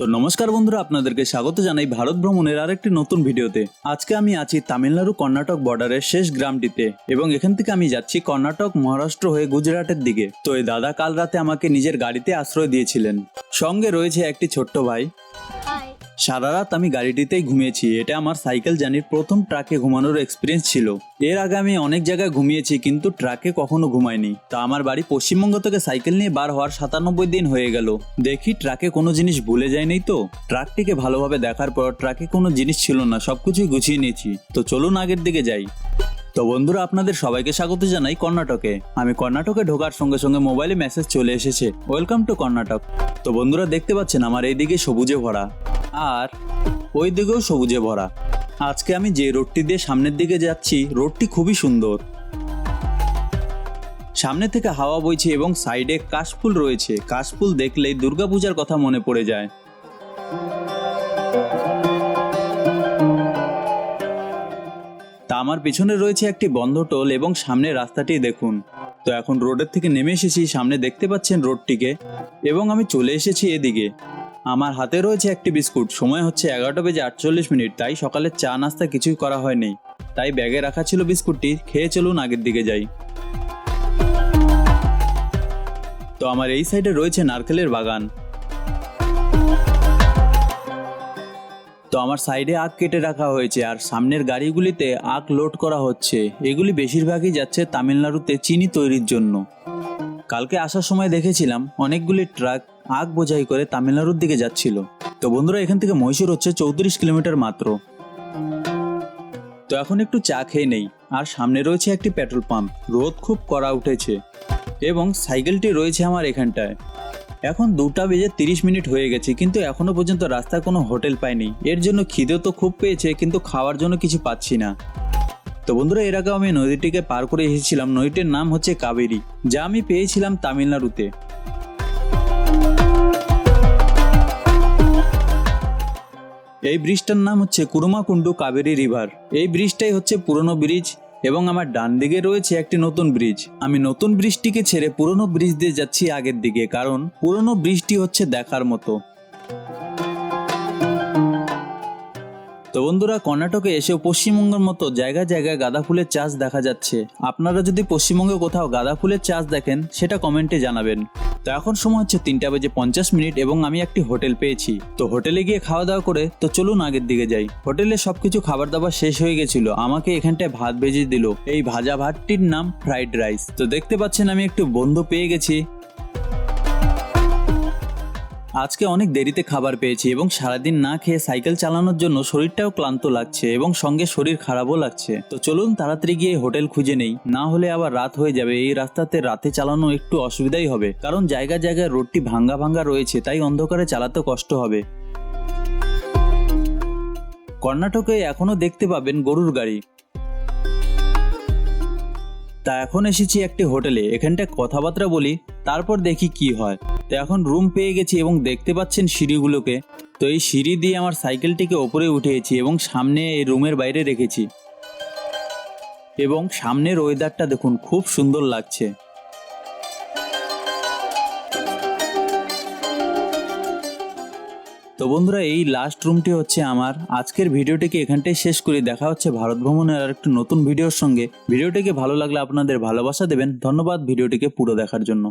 তো নমস্কার বন্ধুরা, আপনাদেরকে স্বাগত জানাই ভারত ভ্রমণের আরেকটি নতুন ভিডিওতে। আজকে আমি আছি তামিলনাড়ু কর্ণাটক বর্ডারের শেষ গ্রামটিতে এবং এখান থেকে আমি যাচ্ছি কর্ণাটক, মহারাষ্ট্র হয়ে গুজরাটের দিকে। তো এই দাদা কাল রাতে আমাকে নিজের গাড়িতে আশ্রয় দিয়েছিলেন। সঙ্গে রয়েছে একটি ছোট্ট ভাই। সারা রাত আমি গাড়িটিতেই ঘুমিয়েছি। এটা আমার সাইকেল জার্নির প্রথম ট্রাকে ঘুমানোর এক্সপিরিয়েন্স ছিল। এর আগে আমি অনেক জায়গায় ঘুমিয়েছি, কিন্তু ট্রাকে কখনো ঘুমাইনি। তা আমার বাড়ি পশ্চিমবঙ্গ থেকে সাইকেল নিয়ে বার হওয়ার সাতানব্বই দিন হয়ে গেল। দেখি ট্রাকে কোনো জিনিস ভুলে যায়নি তো? ট্রাকটিকে ভালোভাবে দেখার পর ট্রাকে কোনো জিনিস ছিল না, সবকিছুই গুছিয়ে নিয়েছি। তো চলুন আগের দিকে যাই। তো বন্ধুরা, আপনাদের সবাইকে স্বাগত জানাই কর্ণাটকে। আমি কর্ণাটকে ঢোকার সঙ্গে সঙ্গে মোবাইলে মেসেজ চলে এসেছে। Welcome to Karnataka. তো বন্ধুরা, দেখতে পাচ্ছেন আমার এই এইদিকে সবুজে ভরা। আর ওই দিকেও সবুজে ভরা। আজকে আমি যে রোডটি দিয়ে সামনের দিকে যাচ্ছি, রোডটি খুবই সুন্দর। সামনে থেকে হাওয়া বইছে এবং সাইডে কাশফুল রয়েছে। কাশফুল দেখলেই দুর্গাপূজার কথা মনে পড়ে যায়। তা আমার পিছনে রয়েছে একটি বন্ধ টোল এবং সামনে রাস্তাটি দেখুন। তো এখন রোডের থেকে নেমে এসেছি, সামনে দেখতে পাচ্ছেন রোডটিকে এবং আমি চলে এসেছি এদিকে। আমার হাতে রয়েছে একটি বিস্কুট। সময় হচ্ছে এগারোটা বেজে আটচল্লিশ মিনিট, তাই সকালে চা নাস্তা কিছুই করা হয়নি। তাই ব্যাগে রাখা ছিল বিস্কুটটি, খেয়ে চলুন আগের দিকে যাই। তো আমার এই সাইডে রয়েছে নারকেলের বাগান। তো আমার সাইডে আখ কেটে রাখা হয়েছে, আর সামনের গাড়িগুলিতে আখ লোড করা হচ্ছে। এগুলি বেশিরভাগই যাচ্ছে তামিলনাড়ুতে চিনি তৈরির জন্য। কালকে আসার সময় দেখেছিলাম অনেকগুলি ট্রাক আখ বোঝাই করে তামিলনাড়ুর দিকে যাচ্ছিল। তো বন্ধুরা, এখান থেকে মহীশূর হচ্ছে চৌত্রিশ কিলোমিটার মাত্র। তো এখন একটু চা খেয়ে নেই। আর সামনে রয়েছে একটি পেট্রোল পাম্প। রোদ খুব করা উঠেছে। এবং সাইকেলটি রয়েছে আমার এখানটায়। এখন দুটা বেজে তিরিশ মিনিট হয়ে গেছে, কিন্তু এখনও পর্যন্ত রাস্তায় কোনো হোটেল পাইনি। এর জন্য খিদেও তো খুব পেয়েছে, কিন্তু খাওয়ার জন্য কিছু পাচ্ছি না। তো বন্ধুরা, এর আগে আমি নদীটিকে পার করে এসেছিলাম। নদীটির নাম হচ্ছে কাবেরী, যা আমি পেয়েছিলাম তামিলনাড়ুতে। এই ব্রিজটার নাম হচ্ছে কুরুমাকুণ্ডু কাবেরী রিভার। এই ব্রিজটাই হচ্ছে পুরনো ব্রিজ এবং আমার ডান দিকে রয়েছে একটি নতুন ব্রিজ। আমি নতুন ব্রিজটিকে ছেড়ে পুরনো ব্রিজ দিয়ে যাচ্ছি আগের দিকে, কারণ পুরনো ব্রিজটি হচ্ছে দেখার মতো। তো বন্ধুরা, কর্ণাটকে এসেও পশ্চিমবঙ্গের মতো জায়গায় জায়গায় গাঁদা ফুলের চাষ দেখা যাচ্ছে। আপনারা যদি পশ্চিমবঙ্গে কোথাও গাঁদা ফুলের চাষ দেখেন, সেটা কমেন্টে জানাবেন। তো এখন সময় হচ্ছে তিনটা বেজে পঞ্চাশ মিনিট এবং আমি একটি হোটেল পেয়েছি। তো হোটেলে গিয়ে খাওয়া দাওয়া করে, তো চলুন আগের দিকে যাই। হোটেলে সবকিছু খাবার দাবার শেষ হয়ে গেছিল, আমাকে এখানটায় ভাত ভেজে দিল। এই ভাজা ভাতটির নাম ফ্রাইড রাইস তো দেখতে পাচ্ছেন আমি একটু বন্ধু পেয়ে গেছি। আজকে অনেক দেরিতে খাবার পেয়েছি এবং সারাদিন না খেয়ে সাইকেল চালানোর জন্য শরীরটাও ক্লান্ত লাগছে এবং সঙ্গে শরীর খারাপও লাগছে। তো চলুন তাড়াতাড়ি গিয়ে হোটেল খুঁজে নেই। না হলে আবার রাত হয়ে যাবে, এই রাস্তাতে রাতে চালানো একটু অসুবিধাই হবে। কারণ জায়গা জায়গায় রোডটি ভাঙ্গা ভাঙ্গা রয়েছে, তাই অন্ধকারে চালাতে কষ্ট হবে। কর্ণাটকে এখনও দেখতে পাবেন গরুর গাড়ি। তা এখন এসেছি একটি হোটেলে, এখানটায় কথাবার্তা বলি, তারপর দেখি কি হয়। তো এখন রুম পেয়ে গেছি এবং দেখতে পাচ্ছেন সিঁড়িগুলোকে। তো এই সিঁড়ি দিয়ে আমার সাইকেলটিকে ওপরে উঠেছি এবং সামনে এই রুমের বাইরে রেখেছি। এবং সামনের ওয়েদারটা দেখুন, খুব সুন্দর লাগছে। তো বন্ধুরা, এই লাস্ট রুমটি হচ্ছে আমার। আজকের ভিডিওটিকে এখানটাই শেষ করি। দেখা হচ্ছে ভারত ভ্রমণের আর একটি নতুন ভিডিওর সঙ্গে। ভিডিওটিকে ভালো লাগলে আপনাদের ভালোবাসা দেবেন। ধন্যবাদ ভিডিওটিকে পুরো দেখার জন্য।